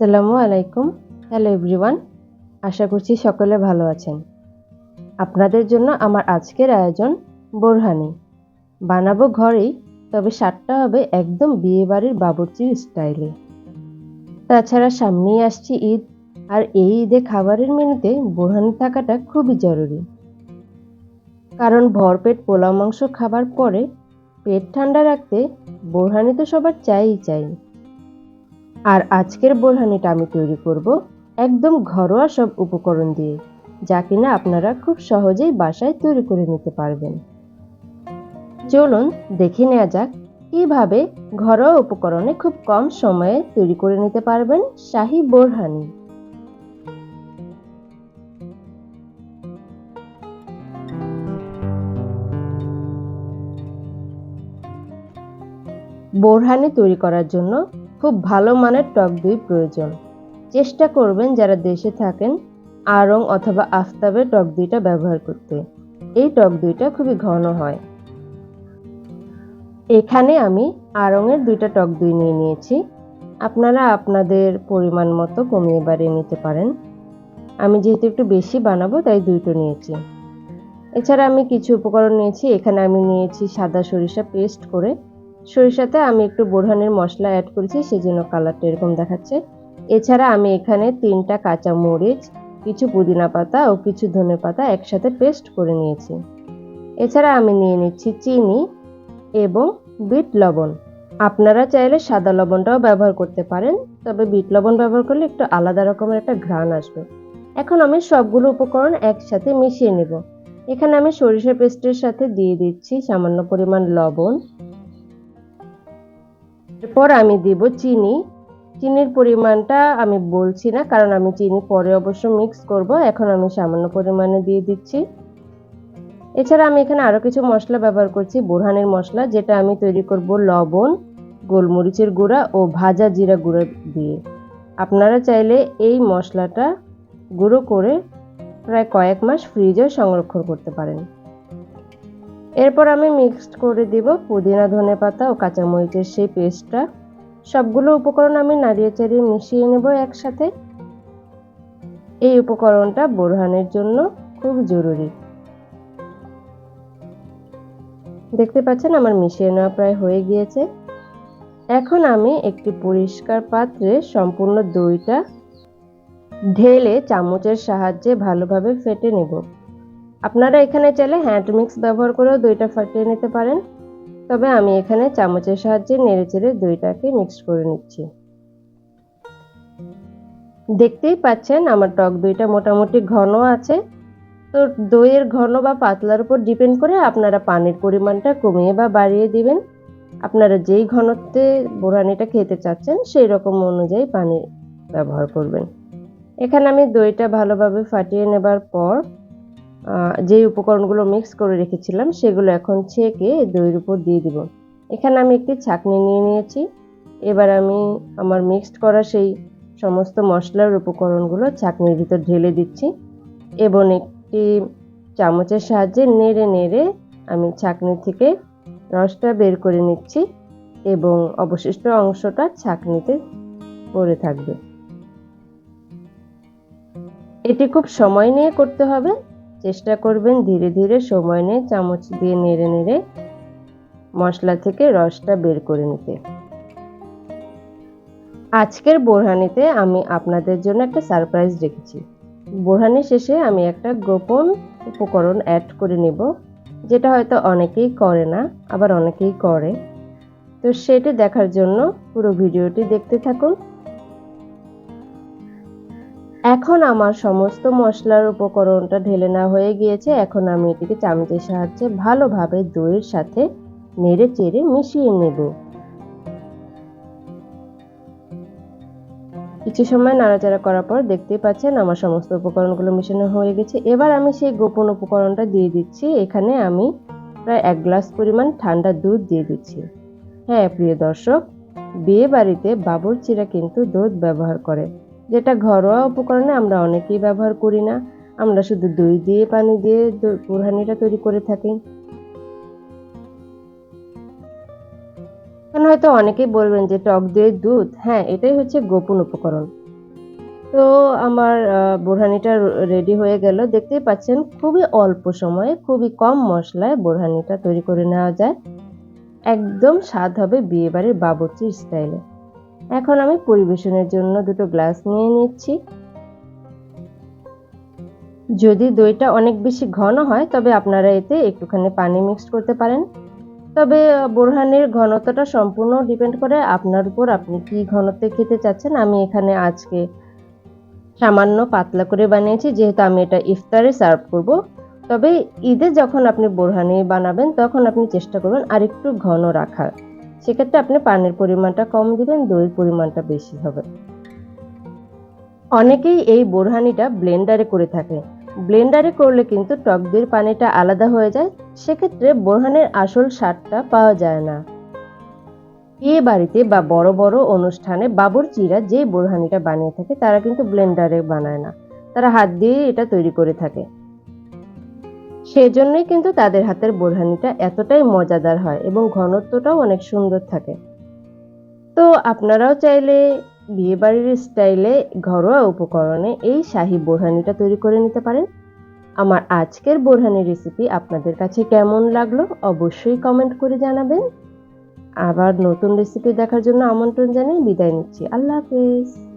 আসসালামু আলাইকুম। Hello everyone আশা করছি সকলে ভালো আছেন। আপনাদের জন্য আমার আজকের আয়োজন বোরহানি। বানাবো ঘরেই, তবে স্বাদটা হবে একদম বিয়েবাড়ির বাবুর্চির স্টাইলে তাছাড়া সামনেই আসছে ঈদ, আর এই ঈদে খাবারের মেনুতে বোরহানি থাকাটা খুবই জরুরি। কারণ ভরপেট পোলাও মাংস খাবার পরে পেট ঠান্ডা রাখতে বোরহানি তো সবার চাইই চাই আর আজকের বোরহানিটা আমি তৈরি করব একদম ঘরোয়া সব উপকরণ দিয়ে, যা কিনা আপনারা খুব সহজেই বাসায় তৈরি করে নিতে পারবেন। চলুন দেখে নেওয়া যাক কীভাবে ঘরোয়া উপকরণে খুব কম সময়ে তৈরি করে নিতে পারবেন শাহী বোরহানি বোরহানি তৈরি করার জন্য খুব ভালো মানের টক দই প্রয়োজন। চেষ্টা করবেন যারা দেশে থাকেন আড়ং অথবা আফতাবের টক দইটা ব্যবহার করতে। এই টক দইটা খুবই ঘন হয়। এখানে আমি আড়ংয়ের দুইটা টক দই নিয়ে নিয়েছি। আপনারা আপনাদের পরিমাণ মতো কমিয়ে বাড়িয়ে নিতে পারেন। আমি যেহেতু একটু বেশি বানাবো, তাই দুইটো নিয়েছি। এছাড়া আমি কিছু উপকরণ নিয়েছি। এখানে আমি নিয়েছি সাদা সরিষা পেস্ট করে সরিষাতে আমি একটু বোরহানের মশলা অ্যাড করেছি সেই জন্য কালারটা এরকম দেখাচ্ছে। এছাড়া আমি এখানে তিনটা কাঁচা মরিচ, কিছু পুদিনা পাতা ও কিছু ধনে পাতা একসাথে পেস্ট করে নিয়েছি। এছাড়া আমি নিয়ে নিচ্ছি চিনি এবং বিট লবণ। আপনারা চাইলে সাদা লবণটাও ব্যবহার করতে পারেন, তবে বিট লবণ ব্যবহার করলে একটু আলাদা রকমের একটা ঘ্রাণ আসবে। এখন আমি সবগুলো উপকরণ একসাথে মিশিয়ে নেব। এখানে আমি সরিষা পেস্টের সাথে দিয়ে দিচ্ছি সামান্য পরিমাণ লবণ এরপর আমি দিব চিনি। চিনির পরিমাণটা আমি বলছি না, কারণ আমি চিনি পরে অবশ্য মিক্স করব। এখন আমি সামান্য পরিমাণে দিয়ে দিচ্ছি। এছাড়া আমি এখানে আরও কিছু মশলা ব্যবহার করছি, বোরহানের মশলা, যেটা আমি তৈরি করব লবণ, গোলমরিচের গুঁড়া ও ভাজা জিরা গুঁড়ো দিয়ে। আপনারা চাইলে এই মশলাটা গুঁড়ো করে প্রায় কয়েক মাস ফ্রিজে সংরক্ষণ করতে পারেন। এরপর আমি মিক্সড করে দিব পুদিনা, ধনে পাতা ও কাঁচামরিচের সেই পেস্টটা সবগুলো উপকরণ আমি নাড়িয়ে চাড়িয়ে মিশিয়ে নেব একসাথে। এই উপকরণটা বোরহানের জন্য খুব জরুরি। দেখতে পাচ্ছেন আমার মিশিয়ে নেওয়া প্রায় হয়ে গিয়েছে। এখন আমি একটি পরিষ্কার পাত্রে সম্পূর্ণ দইটা ঢেলে চামচের সাহায্যে ভালোভাবে ফেটে নেব। আপনারা এখানে চাইলে হ্যান্ড মিক্স ব্যবহার করেও দইটা ফাটিয়ে নিতে পারেন। তবে আমি এখানে চামচের সাহায্যে নেড়ে চেড়ে দইটাকে মিক্সড করে নিচ্ছি। দেখতেই পাচ্ছেন আমার টক দইটা মোটামুটি ঘন আছে। তো দইয়ের ঘন বা পাতলার উপর ডিপেন্ড করে আপনারা পানির পরিমাণটা কমিয়ে বা বাড়িয়ে দিবেন। আপনারা যেই ঘনত্বে বোরানিটা খেতে চাচ্ছেন সেই রকম অনুযায়ী পানি ব্যবহার করবেন। এখানে আমি দইটা ভালোভাবে ফাটিয়ে নেবার পর যে উপকরণগুলো মিক্স করে রেখেছিলাম, সেগুলো এখন ছেঁকে দইয়ের উপর দিয়ে দিব। এখানে আমি একটি ছাকনি নিয়ে নিয়েছি। এবার আমি আমার মিক্সড করা সেই সমস্ত মশলার উপকরণগুলো ছাকনির ভিতর ঢেলে দিচ্ছি এবং একটি চামচের সাহায্যে নেড়ে নেড়ে আমি ছাকনি থেকে রসটা বের করে নিচ্ছি এবং অবশিষ্ট অংশটা ছাকনিতে পড়ে থাকবে। এটি খুব সময় নিয়ে করতে হবে। চেষ্টা করবেন ধীরে ধীরে সময় নিয়ে চামচ দিয়ে নেড়ে নেড়ে মশলা থেকে রসটা বের করে নিতে। আজকের বোরহানিতে আমি আপনাদের জন্য একটা সারপ্রাইজ রেখেছি। বোরহানি শেষে আমি একটা গোপন উপকরণ অ্যাড করে নেব, যেটা হয়তো অনেকেই করে না, আবার অনেকেই করে। তো সেটি দেখার জন্য পুরো ভিডিওটি দেখতে থাকুন। এখন আমার সমস্ত মশলার উপকরণটা ঢেলে নেওয়া হয়ে গিয়েছে। এখন আমি এটিকে চামচের সাহায্যে ভালোভাবে দইয়ের সাথে নেড়ে চেড়ে মিশিয়ে নেব। কিছু সময় নাড়াচাড়া করার পর দেখতেই পাচ্ছেন আমার সমস্ত উপকরণগুলো মিশানো হয়ে গেছে। এবার আমি সেই গোপন উপকরণটা দিয়ে দিচ্ছি। এখানে আমি প্রায় এক গ্লাস পরিমাণ ঠান্ডা দুধ দিয়ে দিচ্ছি। হ্যাঁ প্রিয় দর্শক বিয়ে বাড়িতে বাবুরচিরা কিন্তু দুধ ব্যবহার করে। যেটা ঘরোয়া উপকরণে আমরা অনেকেই ব্যবহার করি না। আমরা শুধু দই দিয়ে, পানি দিয়ে বুরহানিটা তৈরি করে থাকি। এখন হয়তো অনেকেই বলবেন যে টক দইয়ের দুধ হ্যাঁ এটাই হচ্ছে গোপন উপকরণ। তো আমার বোরহানিটা রেডি হয়ে গেল। দেখতেই পাচ্ছেন, খুবই অল্প সময়ে খুবই কম মশলায় বোরহানিটা তৈরি করে নেওয়া যায়। একদম স্বাদ হবে বিয়েবাড়ির বাবুর্চির স্টাইলে এখন আমি পরিবেশনের জন্য দুটো গ্লাস নিয়ে নিচ্ছি। যদি দইটা অনেক বেশি ঘন হয়, তবে আপনারা এতে একটুখানি পানি মিক্সড করতে পারেন। তবে বোরহানের ঘনত্বটা সম্পূর্ণ ডিপেন্ড করে আপনার উপর আপনি কি ঘনত্বে খেতে চাচ্ছেন। আমি এখানে আজকে সামান্য পাতলা করে বানিয়েছি, যেহেতু আমি এটা ইফতারে সার্ভ করব। তবে ঈদে যখন আপনি বোরহানি বানাবেন, তখন আপনি চেষ্টা করবেন আরেকটু ঘন রাখার। সেক্ষেত্রে আপনি পানির পরিমাণটা কম দিবেন, দইয়ের পরিমাণটা বেশি হবে। অনেকেই এই বোরহানিটা ব্লেন্ডারে করে থাকে। ব্লেন্ডারে করলে কিন্তু টক দইয়ের পানিটা আলাদা হয়ে যায়, সেক্ষেত্রে বোরহানের আসল স্বাদটা পাওয়া যায় না। বিয়ে বাড়িতে বা বড় বড় অনুষ্ঠানে বাবুর্চিরা যে বোরহানিটা বানিয়ে থাকে, তারা কিন্তু ব্লেন্ডারে বানায় না। তারা হাত দিয়ে এটা তৈরি করে থাকে। সেজন্যই কিন্তু তাদের হাতের বোরহানিটা এতটাই মজাদার হয় এবং ঘনত্বটাও অনেক সুন্দর থাকে। তো আপনারাও চাইলে বিয়েবাড়ির স্টাইলে ঘরোয়া উপকরণে এই শাহী বোরহানিটা তৈরি করে নিতে পারেন। আমার আজকের বোরহানি রেসিপি আপনাদের কাছে কেমন লাগল অবশ্যই কমেন্ট করে জানাবেন। আবার নতুন রেসিপি দেখার জন্য আমন্ত্রণ জানিয়ে বিদায় নিচ্ছি। আল্লাহ হাফেজ।